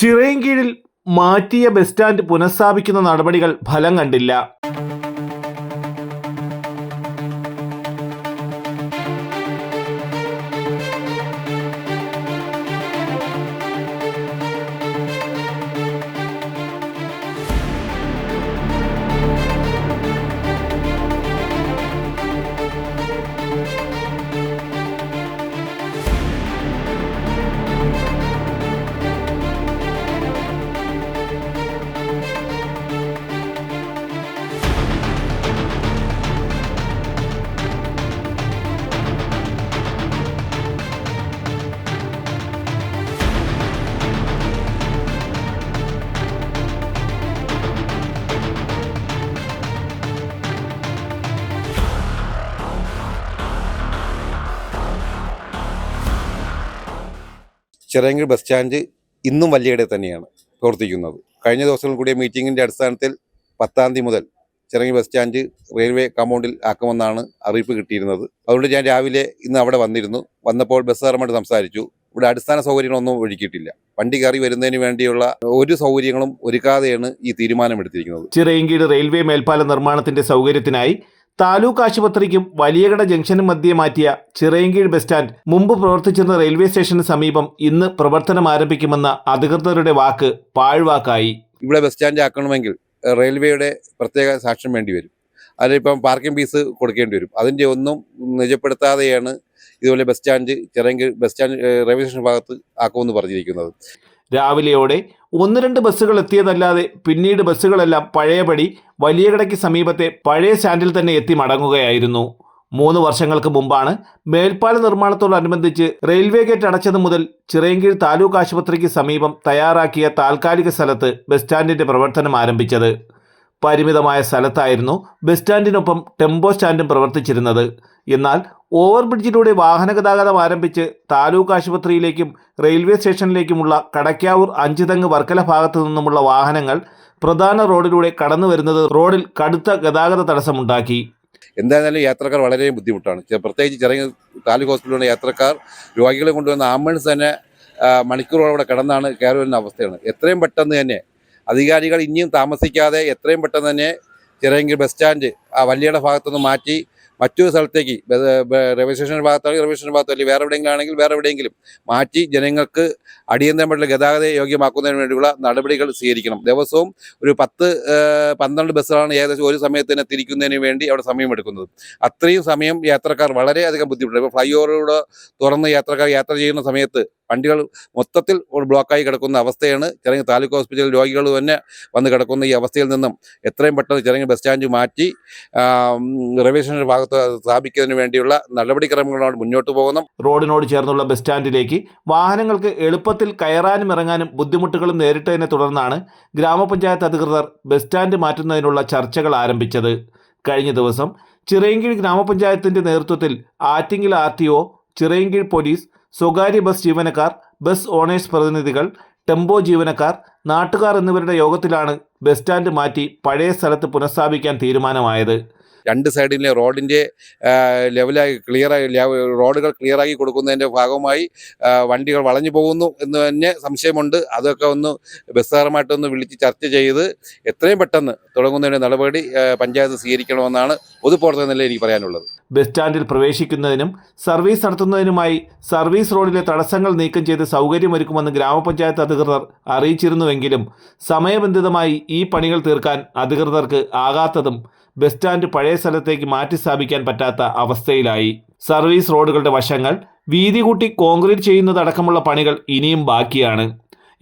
ചിറയൻകീഴിൽ മാറ്റിയ bus stand പുനഃസ്ഥാപിക്കുന്ന നടപടികൾ ഫലം കണ്ടില്ല. ചിറയൻകീഴ് ബസ് സ്റ്റാൻഡ് ഇന്നും വലിയടെ തന്നെയാണ് പ്രവർത്തിക്കുന്നത്. കഴിഞ്ഞ ദിവസങ്ങൾ കൂടിയ മീറ്റിംഗിന്റെ അടിസ്ഥാനത്തിൽ പത്താം തീയതി മുതൽ ചിറങ്ങി ബസ് സ്റ്റാൻഡ് റെയിൽവേ കമ്പൗണ്ടിൽ ആക്കുമെന്നാണ് അറിയിപ്പ് കിട്ടിയിരുന്നത്. അതുകൊണ്ട് ഞാൻ രാവിലെ ഇന്ന് അവിടെ വന്നിരുന്നു. വന്നപ്പോൾ ബസ്സുകാരുമായിട്ട് സംസാരിച്ചു. ഇവിടെ അടിസ്ഥാന സൗകര്യങ്ങളൊന്നും ഒഴുക്കിയിട്ടില്ല. വണ്ടി കയറി വരുന്നതിന് വേണ്ടിയുള്ള ഒരു സൗകര്യങ്ങളും ഒരുക്കാതെയാണ് ഈ തീരുമാനമെടുത്തിരിക്കുന്നത് ചിറയങ്കീട് റെയിൽവേ മേൽപ്പാല നിർമ്മാണത്തിന്റെ സൗകര്യത്തിനായി താലൂക്ക് ആശുപത്രിക്കും വലിയകട ജംഗ്ഷനും മധ്യേ മാറ്റിയ ചിറയൻകീഴ് ബസ് സ്റ്റാൻഡ് മുമ്പ് പ്രവർത്തിച്ചിരുന്ന റെയിൽവേ സ്റ്റേഷന് സമീപം ഇന്ന് പ്രവർത്തനം ആരംഭിക്കുമെന്ന അധികൃതരുടെ വാക്ക് പാഴ്വാക്കായി. ഇവിടെ ബസ് സ്റ്റാൻഡ് ആക്കണമെങ്കിൽ റെയിൽവേയുടെ പ്രത്യേക സാക്ഷ്യം വേണ്ടി വരും. അതിലിപ്പം പാർക്കിംഗ് ഫീസ് കൊടുക്കേണ്ടി വരും. അതിന്റെ ഒന്നും നിജപ്പെടുത്താതെയാണ് ഇതുപോലെ bus stand Chirayinkeezh bus stand railway station ഭാഗത്ത് ആക്കുമെന്ന് പറഞ്ഞിരിക്കുന്നത്. രാവിലെയോടെ ഒന്ന് രണ്ട് ബസ്സുകൾ എത്തിയതല്ലാതെ പിന്നീട് ബസ്സുകളെല്ലാം പഴയപടി വലിയ കടയ്ക്ക് സമീപത്തെ പഴയ സ്റ്റാൻഡിൽ തന്നെ എത്തി മടങ്ങുകയായിരുന്നു. മൂന്ന് വർഷങ്ങൾക്ക് മുമ്പാണ് മേൽപ്പാല നിർമ്മാണത്തോടനുബന്ധിച്ച് റെയിൽവേ ഗേറ്റ് അടച്ചത് മുതൽ ചിറയൻകീഴ് താലൂക്ക് ആശുപത്രിക്ക് സമീപം തയ്യാറാക്കിയ താൽക്കാലിക സ്ഥലത്ത് ബസ് സ്റ്റാൻഡിന്റെ പ്രവർത്തനം ആരംഭിച്ചത്. പരിമിതമായ സ്ഥലത്തായിരുന്നു ബസ് സ്റ്റാൻഡിനൊപ്പം ടെമ്പോ സ്റ്റാൻഡും പ്രവർത്തിച്ചിരുന്നത്. എന്നാൽ ഓവർബ്രിഡ്ജിലൂടെ വാഹനഗതാഗതം ആരംഭിച്ച് താലൂക്ക് ആശുപത്രിയിലേക്കും റെയിൽവേ സ്റ്റേഷനിലേക്കുമുള്ള കടയ്ക്കാവൂർ അഞ്ചുതെങ്ങ് വർക്കല ഭാഗത്തു നിന്നുമുള്ള വാഹനങ്ങൾ പ്രധാന റോഡിലൂടെ കടന്നു വരുന്നത് റോഡിൽ കടുത്ത ഗതാഗത തടസ്സമുണ്ടാക്കി. എന്തായാലും യാത്രക്കാർ വളരെ ബുദ്ധിമുട്ടാണ്. പ്രത്യേകിച്ച് ചെറിയ താലൂക്ക് ഹോസ്പിറ്റലിലുള്ള യാത്രക്കാർ രോഗികളെ കൊണ്ടുവന്ന ആംബുലൻസ് തന്നെ മണിക്കൂറോടെ കടന്നാണ് കിടന്നാണ് കയറി വരുന്ന അവസ്ഥയാണ്. എത്രയും പെട്ടെന്ന് തന്നെ അധികാരികൾ ഇനിയും താമസിക്കാതെ എത്രയും പെട്ടെന്ന് തന്നെ ചിറയൻകീഴ് ബസ് സ്റ്റാൻഡ് ആ വല്ലിയുടെ ഭാഗത്തുനിന്ന് മാറ്റി മറ്റൊരു സ്ഥലത്തേക്ക് റെയിൽവേ സ്റ്റേഷൻ ഭാഗത്താണെങ്കിൽ റെയിൽവേ സ്റ്റേഷൻ ഭാഗത്തോ അല്ലെങ്കിൽ വേറെ എവിടെയെങ്കിലും ആണെങ്കിൽ വേറെ എവിടെയെങ്കിലും മാറ്റി ജനങ്ങൾക്ക് അടിയന്തരമായിട്ടുള്ള ഗതാഗത യോഗ്യമാക്കുന്നതിന് വേണ്ടിയുള്ള നടപടികൾ സ്വീകരിക്കണം. ദിവസവും ഒരു പത്ത് പന്ത്രണ്ട് ബസ്സുകളാണ് ഏകദേശം ഒരു സമയത്ത് തന്നെ തിരിക്കുന്നതിന് വേണ്ടി അവിടെ സമയമെടുക്കുന്നത്. അത്രയും സമയം യാത്രക്കാർ വളരെയധികം ബുദ്ധിമുട്ടുണ്ട്. ഇപ്പോൾ ഫ്ലൈ ഓവറിലൂടെ തുറന്ന് യാത്രക്കാർ യാത്ര ചെയ്യുന്ന സമയത്ത് വണ്ടികൾ മൊത്തത്തിൽ ബ്ലോക്കായി കിടക്കുന്ന അവസ്ഥയാണ്. ചെറിയ താലൂക്ക് ഹോസ്പിറ്റലിൽ രോഗികൾ തന്നെ വന്ന് കിടക്കുന്ന ഈ അവസ്ഥയിൽ നിന്നും എത്രയും പെട്ടെന്ന് ചെറിയ ബസ് സ്റ്റാൻഡ് മാറ്റി റെയിൽവേ സ്റ്റേഷൻ ഭാഗത്ത് സ്ഥാപിക്കുന്നതിന് വേണ്ടിയുള്ള നടപടിക്രമങ്ങളാണ് മുന്നോട്ട് പോകുന്നത്. റോഡിനോട് ചേർന്നുള്ള ബസ് സ്റ്റാൻഡിലേക്ക് വാഹനങ്ങൾക്ക് എളുപ്പത്തിൽ കയറാനും ഇറങ്ങാനും ബുദ്ധിമുട്ടുകളും നേരിട്ടതിനെ തുടർന്നാണ് ഗ്രാമപഞ്ചായത്ത് അധികൃതർ ബസ് സ്റ്റാൻഡ് മാറ്റുന്നതിനുള്ള ചർച്ചകൾ ആരംഭിച്ചത്. കഴിഞ്ഞ ദിവസം ചിറയൻകീഴ് ഗ്രാമപഞ്ചായത്തിന്റെ നേതൃത്വത്തിൽ Attingal R T O Chirayinkeezh police സ്വകാര്യ ബസ് ജീവനക്കാർ ബസ് ഓണേഴ്സ് പ്രതിനിധികൾ ടെമ്പോ ജീവനക്കാർ നാട്ടുകാർ എന്നിവരുടെ യോഗത്തിലാണ് ബസ് സ്റ്റാൻഡ് മാറ്റി പഴയ സ്ഥലത്ത് പുനഃസ്ഥാപിക്കാൻ തീരുമാനമായത്. രണ്ട് സൈഡിലെ റോഡിന്റെ ലെവലായി ക്ലിയറായി റോഡുകൾ ക്ലിയറാക്കി കൊടുക്കുന്നതിന്റെ ഭാഗമായി വണ്ടികൾ വളഞ്ഞു പോകുന്നു എന്ന് തന്നെ സംശയമുണ്ട്. അതൊക്കെ ഒന്ന് ബസ്സാറുമായിട്ടൊന്ന് വിളിച്ച് ചർച്ച ചെയ്ത് എത്രയും പെട്ടെന്ന് തുടങ്ങുന്നതിന്റെ നടപടി പഞ്ചായത്ത് സ്വീകരിക്കണമെന്നാണ് പൊതുപ്രവർത്തക നില എനിക്ക് പറയാനുള്ളത്. ബസ് സ്റ്റാൻഡിൽ പ്രവേശിക്കുന്നതിനും സർവീസ് നടത്തുന്നതിനുമായി സർവീസ് റോഡിലെ തടസ്സങ്ങൾ നീക്കം ചെയ്ത് സൗകര്യമൊരുക്കുമെന്ന് ഗ്രാമപഞ്ചായത്ത് അധികൃതർ അറിയിച്ചിരുന്നുവെങ്കിലും സമയബന്ധിതമായി ഈ പണികൾ തീർക്കാൻ അധികൃതർക്ക് ആകാത്തതും ബസ് സ്റ്റാൻഡ് പഴയ സ്ഥലത്തേക്ക് മാറ്റി സ്ഥാപിക്കാൻ പറ്റാത്ത അവസ്ഥയിലായി. സർവീസ് റോഡുകളുടെ വശങ്ങൾ വീതി കൂട്ടി കോൺക്രീറ്റ് ചെയ്യുന്നതടക്കമുള്ള പണികൾ ഇനിയും ബാക്കിയാണ്.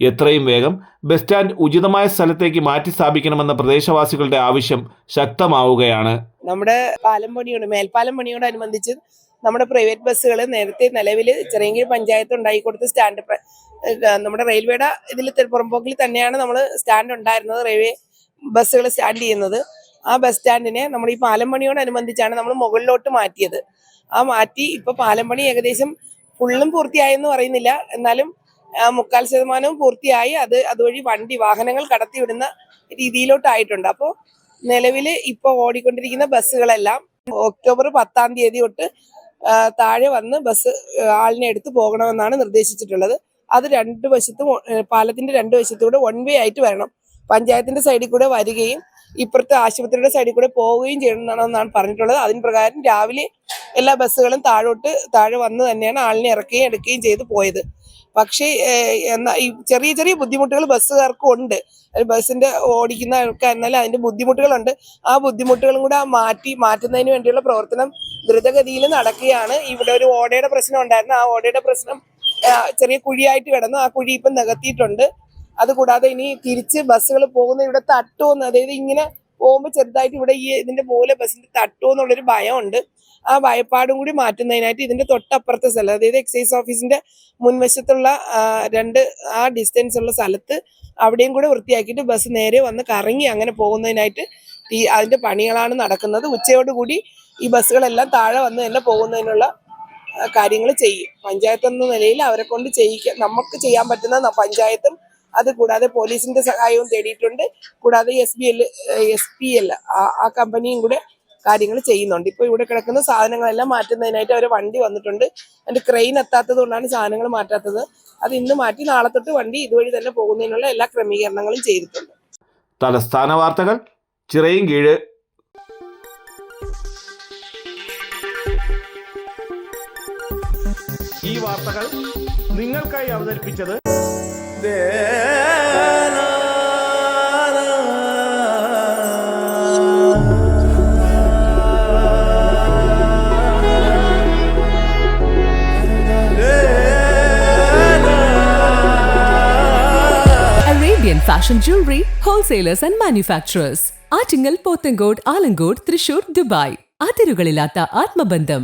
എത്രയും വേഗം ബസ് സ്റ്റാൻഡ് ഉചിതമായ സ്ഥലത്തേക്ക് മാറ്റി സ്ഥാപിക്കണമെന്ന പ്രദേശവാസികളുടെ ആവശ്യം ശക്തമാവുകയാണ്. നമ്മുടെ പാലം പണിയോട് മേൽപ്പാലം പണിയോടനുബന്ധിച്ച് നമ്മുടെ പ്രൈവറ്റ് ബസ്സുകൾ നേരത്തെ നിലവിൽ ചെറിയ പഞ്ചായത്ത് ഉണ്ടാക്കി കൊടുത്ത് സ്റ്റാൻഡ് നമ്മുടെ റെയിൽവേയുടെ ഇതിൽ പുറംപോക്കിൽ തന്നെയാണ് നമ്മൾ സ്റ്റാൻഡ് ഉണ്ടായിരുന്നത് റെയിൽവേ ബസ്സുകൾ സ്റ്റാൻഡ് ചെയ്യുന്നത്. ആ ബസ് സ്റ്റാൻഡിനെ നമ്മൾ ഈ പാലം പണിയോടനുബന്ധിച്ചാണ് നമ്മൾ മുകളിലോട്ട് മാറ്റിയത്. ആ മാറ്റി ഇപ്പൊ പാലം ഏകദേശം ഫുള്ളും പൂർത്തിയായെന്ന് പറയുന്നില്ല. എന്നാലും മുക്കാൽ ശതമാനവും പൂർത്തിയായി. അത് അതുവഴി വണ്ടി വാഹനങ്ങൾ കടത്തിവിടുന്ന രീതിയിലോട്ടായിട്ടുണ്ട്. അപ്പോൾ നിലവിൽ ഇപ്പോൾ ഓടിക്കൊണ്ടിരിക്കുന്ന ബസ്സുകളെല്ലാം ഒക്ടോബർ പത്താം തീയതി തൊട്ട് താഴെ വന്ന് ബസ് ആളിനെ എടുത്ത് പോകണമെന്നാണ് നിർദ്ദേശിച്ചിട്ടുള്ളത്. അത് രണ്ട് വശത്തും പാലത്തിന്റെ രണ്ട് വശത്തൂടെ വൺ വേ ആയിട്ട് വരണം. പഞ്ചായത്തിന്റെ സൈഡിൽ കൂടെ വരികയും ഇപ്പുറത്തെ ആശുപത്രിയുടെ സൈഡിൽ കൂടെ പോവുകയും ചെയ്യണമെന്നാണ് പറഞ്ഞിട്ടുള്ളത്. അതിന് പ്രകാരം രാവിലെ എല്ലാ ബസ്സുകളും താഴോട്ട് താഴെ വന്ന് തന്നെയാണ് ആളിനെ ഇറക്കുകയും എടുക്കുകയും ചെയ്ത് പോയത്. പക്ഷേ എന്നാ ഈ ചെറിയ ചെറിയ ബുദ്ധിമുട്ടുകൾ ബസ്സുകാർക്കും ഉണ്ട്. ബസ്സിന്റെ ഓടിക്കുന്നവർക്ക് എന്നാലും അതിന്റെ ബുദ്ധിമുട്ടുകളുണ്ട്. ആ ബുദ്ധിമുട്ടുകളും കൂടെ മാറ്റി മാറ്റുന്നതിന് വേണ്ടിയുള്ള പ്രവർത്തനം ദ്രുതഗതിയിൽ നടക്കുകയാണ്. ഇവിടെ ഒരു ഓടയുടെ പ്രശ്നം ഉണ്ടായിരുന്നു. ആ ഓടയുടെ പ്രശ്നം ചെറിയ കുഴിയായിട്ട് കിടന്നു. ആ കുഴി ഇപ്പം നികത്തിയിട്ടുണ്ട്. അതുകൂടാതെ ഇനി തിരിച്ച് ബസ്സുകൾ പോകുന്ന ഇവിടെ തട്ടുമെന്ന് അതായത് ഇങ്ങനെ പോകുമ്പോൾ ചെറുതായിട്ട് ഇവിടെ ഈ ഇതിന്റെ പോലെ ബസ്സിന്റെ തട്ടുമെന്നുള്ളൊരു ഭയമുണ്ട്. ആ ഭയപ്പാടും കൂടി മാറ്റുന്നതിനായിട്ട് ഇതിന്റെ തൊട്ടപ്പുറത്തെ സ്ഥലം അതായത് എക്സൈസ് ഓഫീസിന്റെ മുൻവശത്തുള്ള രണ്ട് ആ ഡിസ്റ്റൻസ് ഉള്ള സ്ഥലത്ത് അവിടെയും കൂടെ വൃത്തിയാക്കിയിട്ട് ബസ് നേരെ വന്ന് കറങ്ങി അങ്ങനെ പോകുന്നതിനായിട്ട് ഈ അതിന്റെ പണികളാണ് നടക്കുന്നത്. ഉച്ചയോടുകൂടി ഈ ബസ്സുകളെല്ലാം താഴെ വന്ന് തന്നെ പോകുന്നതിനുള്ള കാര്യങ്ങൾ ചെയ്യും. പഞ്ചായത്ത് എന്ന നിലയിൽ അവരെ കൊണ്ട് ചെയ്യിക്കാൻ നമുക്ക് ചെയ്യാൻ പറ്റുന്ന പഞ്ചായത്തും അത് കൂടാതെ പോലീസിന്റെ സഹായവും തേടിയിട്ടുണ്ട്. കൂടാതെ S B L S P L ആ കമ്പനിയും കൂടെ കാര്യങ്ങൾ ചെയ്യുന്നുണ്ട്. ഇപ്പോൾ ഇവിടെ കിടക്കുന്ന സാധനങ്ങളെല്ലാം മാറ്റുന്നതിനായിട്ട് അവർ വണ്ടി വന്നിട്ടുണ്ട്. അതിന്റെ ക്രെയിൻ എത്താത്തത് കൊണ്ടാണ് സാധനങ്ങൾ മാറ്റാത്തത്. അത് ഇന്ന് മാറ്റി നാളെ തൊട്ട് വണ്ടി ഇതുവഴി തന്നെ പോകുന്നതിനുള്ള എല്ലാ ക്രമീകരണങ്ങളും ചെയ്തിട്ടുണ്ട്. തലസ്ഥാന വാർത്തകൾ ചിറയും കീഴ്. ഈ വാർത്തകൾ നിങ്ങൾക്കായി അവതരിപ്പിച്ചത് Arabian Fashion Jewelry Wholesalers and Manufacturers. Attingal Pothencode Alamcode Thrissur Dubai അതിരുകളില്ലാത്ത ആത്മബന്ധം